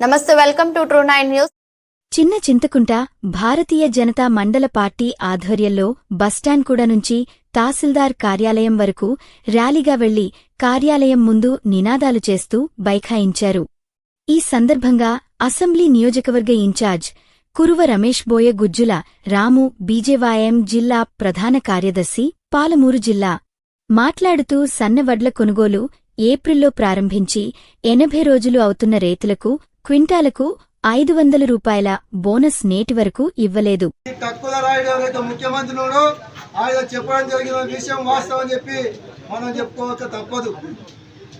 Namaste welcome to true nine news. Chinna Chintakunta Bharatiya Janata మండల party ఆధ్వర్యంలో bus stand కూడా నుంచి తహసీల్దార్ కార్యాలయం వరకు ర్యాలీగా వెళ్ళి కార్యాలయం ముందు నినాదాలు చేస్తూ బైఖాయించారు. ఈ సందర్భంగా అసెంబ్లీ నియోజకవర్గ in charge Kuruva Ramesh Boya Gujjula Ramu BJYM జిల్లా ప్రధాన కార్యదర్శి పాలమూరు జిల్లా మాట్లాడుతూ సన్నవడ్ల కొనుగోలు ఏప్రిల్లో ప్రారంభించి ఎనభై రోజులు అవుతున్న రైతులకు క్వింటాలకు ఐదు వందల రూపాయల బోనస్ నేటి వరకు ఇవ్వలేదు. తక్కువ రాయుడు ముఖ్యమంత్రి ఆయన చెప్పడం జరిగిన విషయం వాస్తవం అని చెప్పి మనం చెప్పుకోవచ్చు తప్పదు.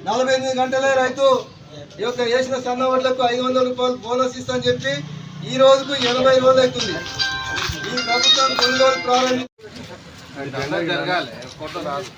నలభై ఎనిమిది గంటలే రైతు ఈ యొక్క వేసిన సన్న వడ్లకు ఐదు వందల రూపాయలు బోనస్ ఇస్తా అని చెప్పి ఈ రోజుకు ఎనభై రోజులు అవుతుంది. ఈ ప్రభుత్వం కొనుగోలు కొట్టు రాదు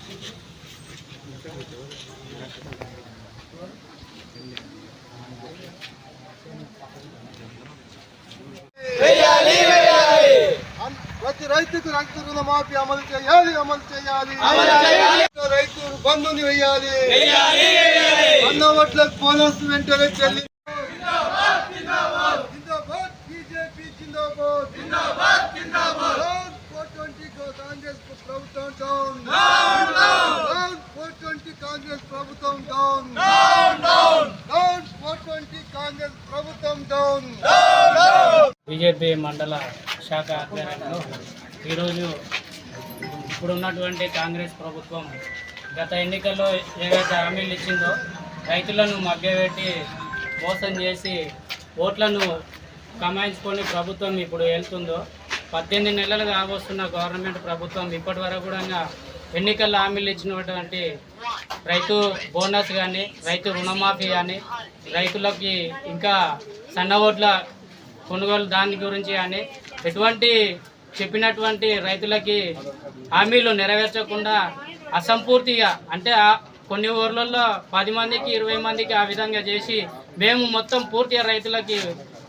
Thank you. ప్రతి రైతుకు రైతు రుణమాఫీ అమలు చేయాలి అమలు చేయాలి. రైతు బంధుని వేయాలి అన్న ఓట్లకు బోనస్ వెంటనే చెల్లి బీజేపీ మండల శాఖ ఆధ్వర్యంలో ఈరోజు ఇప్పుడున్నటువంటి కాంగ్రెస్ ప్రభుత్వం గత ఎన్నికల్లో ఏవైతే హామీలు ఇచ్చిందో రైతులను మభ్యపెట్టి మోసం చేసి ఓట్లను కమాయించుకొని ప్రభుత్వం ఇప్పుడు వెళ్తుందో పద్దెనిమిది నెలలు కావస్తున్న గవర్నమెంట్ ప్రభుత్వం ఇప్పటి వరకు కూడా ఎన్నికల్లో హామీలు ఇచ్చినటువంటి రైతు బోనస్ కానీ రైతు రుణమాఫీ కానీ రైతులకి ఇంకా సన్న ఓట్ల కొనుగోలు దాని గురించి కానీ ఎటువంటి చెప్పినటువంటి రైతులకి హామీలు నెరవేర్చకుండా అసంపూర్తిగా అంటే కొన్ని ఊర్లలో పది మందికి ఇరవై మందికి ఆ విధంగా చేసి మేము మొత్తం పూర్తిగా రైతులకి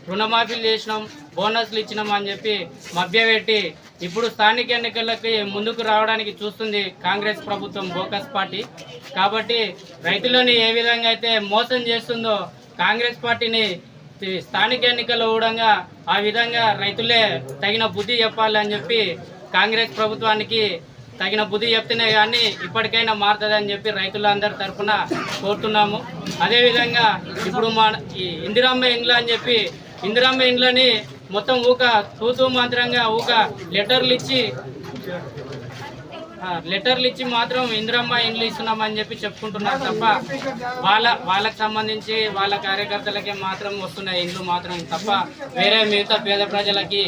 రుణమాఫీలు చేసినాం బోనస్లు ఇచ్చినాం అని చెప్పి మభ్యపెట్టి ఇప్పుడు స్థానిక ఎన్నికలకి ముందుకు రావడానికి చూస్తుంది కాంగ్రెస్ ప్రభుత్వం బోకస్ పార్టీ. కాబట్టి రైతులని ఏ విధంగా అయితే మోసం చేస్తుందో కాంగ్రెస్ పార్టీని స్థానిక ఎన్నికల్లో కూడా ఆ విధంగా రైతులే తగిన బుద్ధి చెప్పాలని చెప్పి కాంగ్రెస్ ప్రభుత్వానికి తగిన బుద్ధి చెప్తేనే కానీ ఇప్పటికైనా మారుతుందని చెప్పి రైతులందరి తరఫున కోరుతున్నాము. అదేవిధంగా ఇప్పుడు మా ఈ ఇండ్లు అని చెప్పి ఇందిరామ్మ ఇండ్లని మొత్తం ఊక తూతూ మంత్రంగా ఊక లెటర్లు ఇచ్చి లెటర్లు ఇచ్చి మాత్రం ఇందిరమ్మ ఇండ్లు ఇస్తున్నామని చెప్పి చెప్పుకుంటున్నారు తప్ప వాళ్ళ వాళ్ళకి సంబంధించి వాళ్ళ కార్యకర్తలకే మాత్రం వస్తున్నాయి ఇండ్లు మాత్రం తప్ప వేరే మిగతా పేద ప్రజలకి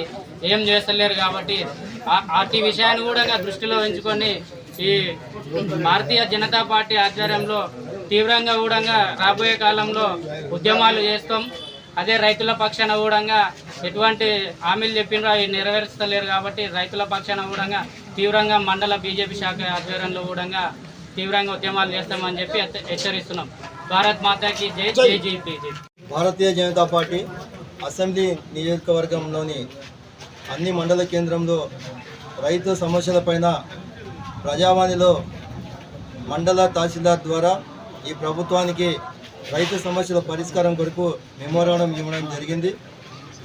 ఏం చేస్తలేరు కాబట్టి అతి విషయాన్ని కూడా దృష్టిలో ఉంచుకొని ఈ భారతీయ జనతా పార్టీ ఆధ్వర్యంలో తీవ్రంగా కూడా రాబోయే కాలంలో ఉద్యమాలు చేస్తాం. అదే రైతుల పక్షాన కూడా ఎటువంటి హామీలు చెప్పినో అవి నెరవేర్చలేరు కాబట్టి రైతుల పక్షాన కూడా తీవ్రంగా మండల బీజేపీ శాఖ ఆధ్వర్యంలో కూడా తీవ్రంగా ఉద్యమాలు చేస్తామని చెప్పి హెచ్చరిస్తున్నాం. భారత్ మాతాకి జై జై జై BJP. Bharatiya Janata party assembly నియోజకవర్గంలోని అన్ని మండల కేంద్రంలో రైతు సమస్యలపైన ప్రజావాణిలో మండల తహసీల్దార్ ద్వారా ఈ ప్రభుత్వానికి రైతు సమస్యల పరిష్కారం కొరకు మెమోరాండం ఇవ్వడం జరిగింది.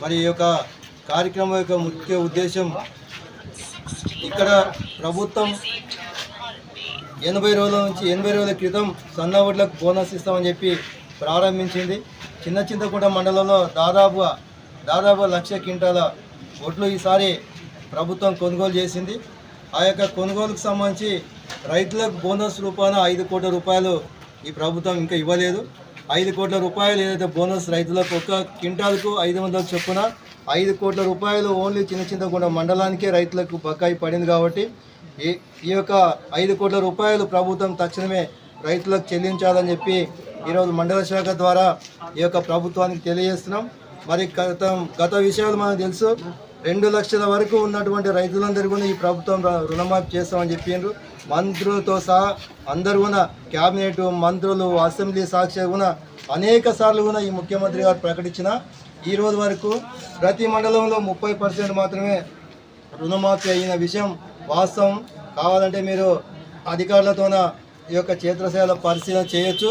మరి ఈ యొక్క కార్యక్రమం యొక్క ముఖ్య ఉద్దేశం ఇక్కడ ప్రభుత్వం ఎనభై రోజుల నుంచి ఎనభై రోజుల క్రితం సన్న ఓట్లకు బోనస్ ఇస్తామని చెప్పి ప్రారంభించింది. చిన్న చింతకుంట మండలంలో దాదాపు దాదాపు లక్ష క్వింటాల ఒట్లు ఈసారి ప్రభుత్వం కొనుగోలు చేసింది. ఆ యొక్క కొనుగోలుకు సంబంధించి రైతులకు బోనస్ రూపాన ఐదు కోట్ల రూపాయలు ఈ ప్రభుత్వం ఇంకా ఇవ్వలేదు. ఐదు కోట్ల రూపాయలు ఏదైతే బోనస్ రైతులకు ఒక్క క్వింటాల్కు ఐదు వందల చొప్పున ఐదు కోట్ల రూపాయలు ఓన్లీ చిన్న చింతకుంట మండలానికే రైతులకు బకాయి పడింది కాబట్టి ఈ ఈ యొక్క ఐదు కోట్ల రూపాయలు ప్రభుత్వం తక్షణమే రైతులకు చెల్లించాలని చెప్పి ఈరోజు మండల శాఖ ద్వారా ఈ యొక్క ప్రభుత్వానికి తెలియజేస్తున్నాం. మరి గత గత విషయాలు మనకు తెలుసు. రెండు లక్షల వరకు ఉన్నటువంటి రైతులందరూ కూడా ఈ ప్రభుత్వం రుణమాఫీ చేస్తామని చెప్పిండ్రు. మంత్రులతో సహా అందరూ కూడా క్యాబినెట్ మంత్రులు అసెంబ్లీ సాక్షి కూడా అనేక సార్లు కూడా ఈ ముఖ్యమంత్రి గారు ప్రకటించిన ఈ రోజు వరకు ప్రతి మండలంలో ముప్పై పర్సెంట్ మాత్రమే రుణమాఫీ అయిన విషయం వాస్తవం. కావాలంటే మీరు అధికారులతోన ఈ యొక్క క్షేత్రశాల పరిశీలన చేయొచ్చు.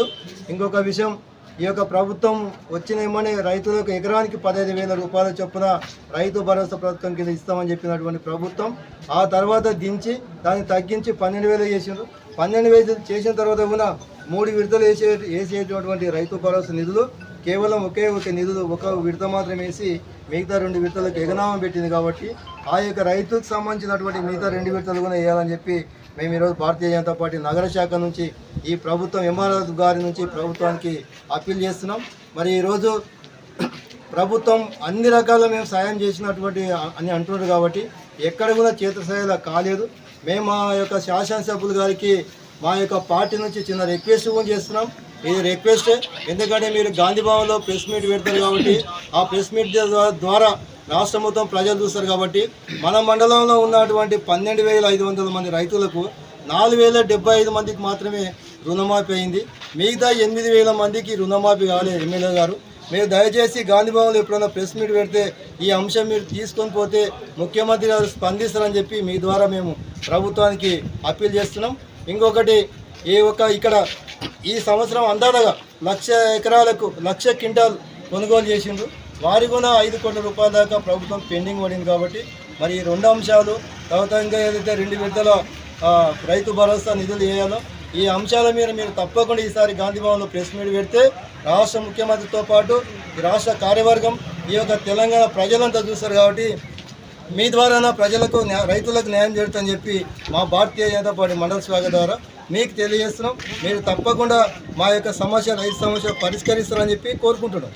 ఇంకొక విషయం ఈ యొక్క ప్రభుత్వం వచ్చినేమని రైతులకు ఎకరానికి పదహైదు వేల రూపాయల చొప్పున రైతు భరోసా పథకం కింద ఇస్తామని చెప్పినటువంటి ప్రభుత్వం ఆ తర్వాత దించి దాన్ని తగ్గించి పన్నెండు వేలు చేసిండ్రు. పన్నెండు వేలు చేసిన తర్వాత కూడా మూడు విడతలు వేసే వేసేటటువంటి రైతు భరోసా నిధులు కేవలం ఒకే ఒక నిధులు ఒక విడత మాత్రం వేసి మిగతా రెండు విడతలకు ఎగనామం పెట్టింది కాబట్టి ఆ యొక్క రైతుకు సంబంధించినటువంటి మిగతా రెండు విడతలు కూడా వేయాలని చెప్పి మేము ఈరోజు భారతీయ జనతా పార్టీ నగర శాఖ నుంచి ఈ ప్రభుత్వం ఎంఆర్ఎఫ్ గారి నుంచి ప్రభుత్వానికి అప్పీల్ చేస్తున్నాం. మరి ఈరోజు ప్రభుత్వం అన్ని రకాల మేము సాయం చేసినటువంటి అని అంటున్నారు కాబట్టి ఎక్కడ కూడా చేతస్థాయిలో కాలేదు. మేము మా యొక్క శాసనసభ్యులు గారికి మా యొక్క పార్టీ నుంచి చిన్న రిక్వెస్ట్ కూడా చేస్తున్నాం. ఇది రిక్వెస్ట్ ఎందుకంటే మీరు గాంధీ ప్రెస్ మీట్ పెడతారు కాబట్టి ఆ ప్రెస్ మీట్ ద్వారా రాష్ట్రం మొత్తం ప్రజలు చూస్తారు కాబట్టి మన మండలంలో ఉన్నటువంటి పన్నెండు వేల ఐదు వందల మంది రైతులకు నాలుగు వేల డెబ్బై ఐదు మందికి మాత్రమే రుణమాఫీ అయింది. మిగతా ఎనిమిది వేల మందికి రుణమాఫీ కాలేదు ఎమ్మెల్యే గారు. మీరు దయచేసి గాంధీభవన్లో ఎప్పుడైనా ప్రెస్ మీట్ పెడితే ఈ అంశం మీరు తీసుకొని పోతే ముఖ్యమంత్రి గారు స్పందిస్తారని చెప్పి మీ ద్వారా మేము ప్రభుత్వానికి అప్పీల్ చేస్తున్నాం. ఇంకొకటి ఈ ఒక ఇక్కడ ఈ సంవత్సరం అందాడగా లక్ష ఎకరాలకు లక్ష క్వింటాల్ కొనుగోలు చేసిండ్రు. వారి కూడా ఐదు కోట్ల రూపాయల దాకా ప్రభుత్వం పెండింగ్ పడింది కాబట్టి మరి ఈ రెండు అంశాలు తర్వాత ఇంకా ఏదైతే రెండు విడతల రైతు భరోసా నిధులు వేయాలో ఈ అంశాల మీద మీరు తప్పకుండా ఈసారి గాంధీభవన్లో ప్రెస్ మీట్ పెడితే రాష్ట్ర ముఖ్యమంత్రితో పాటు ఈ రాష్ట్ర కార్యవర్గం ఈ యొక్క తెలంగాణ ప్రజలంతా చూస్తారు కాబట్టి మీ ద్వారా ప్రజలకు రైతులకు న్యాయం జరుగుతుందని చెప్పి మా భారతీయ జనతా పార్టీ మండల శాఖ ద్వారా మీకు తెలియజేస్తున్నాం. మీరు తప్పకుండా మా యొక్క సమస్య రైతు సమస్య పరిష్కరిస్తారని చెప్పి కోరుకుంటున్నాం.